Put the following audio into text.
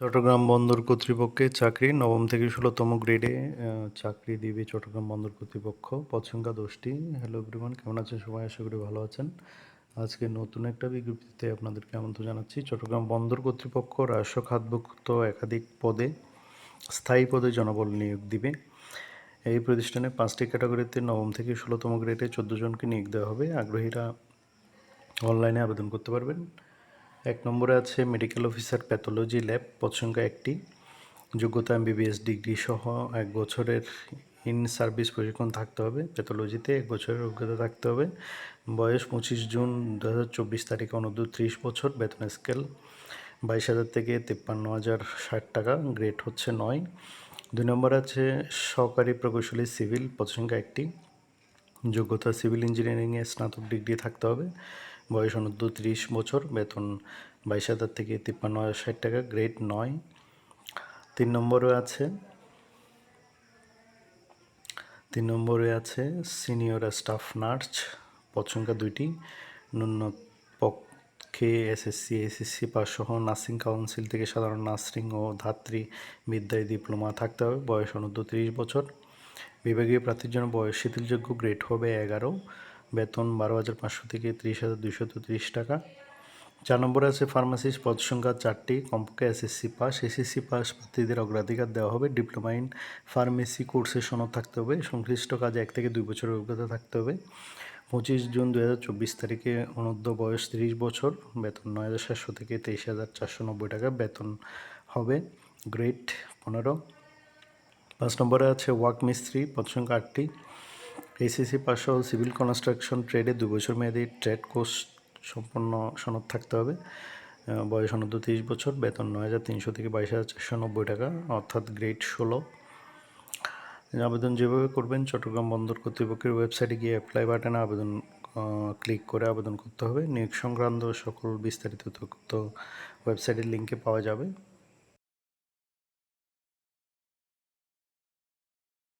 চট্টগ্রাম বন্দর কর্তৃপক্ষে চাকরি, নবম থেকে ষোলোতম গ্রেডে চাকরি দিবে চট্টগ্রাম বন্দর কর্তৃপক্ষ। পছঙ্কা দোষটি। হ্যালো এভরিওয়ান কেমন আছেন সবাই? আশা করি ভালো আছেন। আজকে নতুন একটা বিজ্ঞপ্তিতে আপনাদেরকে আমন্ত্রণ জানাচ্ছি। চট্টগ্রাম বন্দর কর্তৃপক্ষ রাজস্ব খাতভুক্ত একাধিক পদে, স্থায়ী পদে জনবল নিয়োগ দিবে। এই প্রতিষ্ঠানে পাঁচটি ক্যাটাগরিতে নবম থেকে ষোলোতম গ্রেডে চোদ্দ জনকে নিয়োগ দেওয়া হবে। আগ্রহীরা অনলাইনে আবেদন করতে পারবেন। এক নম্বরে আছে মেডিকেল অফিসার প্যাথোলজি ল্যাব পদ একটি। যোগ্যতা এমবিবিএস ডিগ্রি সহ এক বছরের ইন সার্ভিস প্রশিক্ষণ থাকতে হবে। প্যাথোলজিতে এক বছরের অভিজ্ঞতা থাকতে হবে। বয়স পঁচিশ জুন দু হাজার চব্বিশ তারিখে অনূর্ধ্ব ত্রিশ বছর। বেতন স্কেল বাইশ হাজার থেকে তিপ্পান্ন হাজার ষাট টাকা। গ্রেড হচ্ছে নয়। দুই নম্বর আছে সহকারী প্রকৌশলী সিভিল পদ একটি। যোগ্যতা সিভিল ইঞ্জিনিয়ারিংয়ে স্নাতক ডিগ্রি থাকতে হবে। বয়স অনূর্ধ্ব তিরিশ বছর, বেতন বাইশ হাজার থেকে তিপ্পান্ন হাজার ষাট টাকা, গ্রেড নয়। তিন নম্বরে আছে, তিন নম্বরে আছে সিনিয়র স্টাফ নার্স সংখ্যা দুইটি। ন্যূন পক্ষে এসএসসি এসএসসি পাস সহ নার্সিং কাউন্সিল থেকে সাধারণ নার্সিং ও ধাত্রী বিদ্যায় ডিপ্লোমা থাকতে হবে। বয়স অনূর্ধ্ব তিরিশ বছর। বিভাগীয় প্রার্থীর জন্য বয়স শিথিলযোগ্য, গ্রেড হবে এগারো। বেতন বারো হাজার পাঁচশো থেকে ত্রিশ হাজার দুইশত ত্রিশ টাকা। চার নম্বরে আছে ফার্মাসিস্ট পদ সংখ্যা চারটি, কমপক্ষে এসএসসি পাস। এসএসসি পাস প্রার্থীদের অগ্রাধিকার দেওয়া হবে। ডিপ্লোমা ইন ফার্মেসি কোর্সের সনদ থাকতে হবে। সংশ্লিষ্ট কাজে এক থেকে দুই বছরের অভিজ্ঞতা থাকতে হবে। পঁচিশ জুন দু হাজার চব্বিশ তারিখে অনূর্ধ্ব বয়স তিরিশ বছর। বেতন নয় হাজার সাতশো থেকে তেইশ হাজার চারশো নব্বই টাকা বেতন হবে। গ্রেড পনেরো। পাঁচ নম্বরে আছে ওয়াক মিস্ত্রি পদ সংখ্যা আটটি। এসিসি পাস সহ সিভিল কনস্ট্রাকশন ট্রেডে দু বছর মেয়াদী ট্রেড কোর্স সম্পন্ন সনদ থাকতে হবে। বয়স অনূর্ধ্ব তিরিশ বছর, বেতন নয় হাজার তিনশো থেকে বাইশ হাজার চারশো নব্বই টাকা, অর্থাৎ গ্রেড ষোলো। আবেদন যেভাবে করবেন, চট্টগ্রাম বন্দর কর্তৃপক্ষের ওয়েবসাইটে গিয়ে অ্যাপ্লাই বাটনে আবেদন ক্লিক করে আবেদন করতে হবে। নিয়োগ সংক্রান্ত সকল বিস্তারিত তথ্য ওয়েবসাইটের লিঙ্কে পাওয়া যাবে।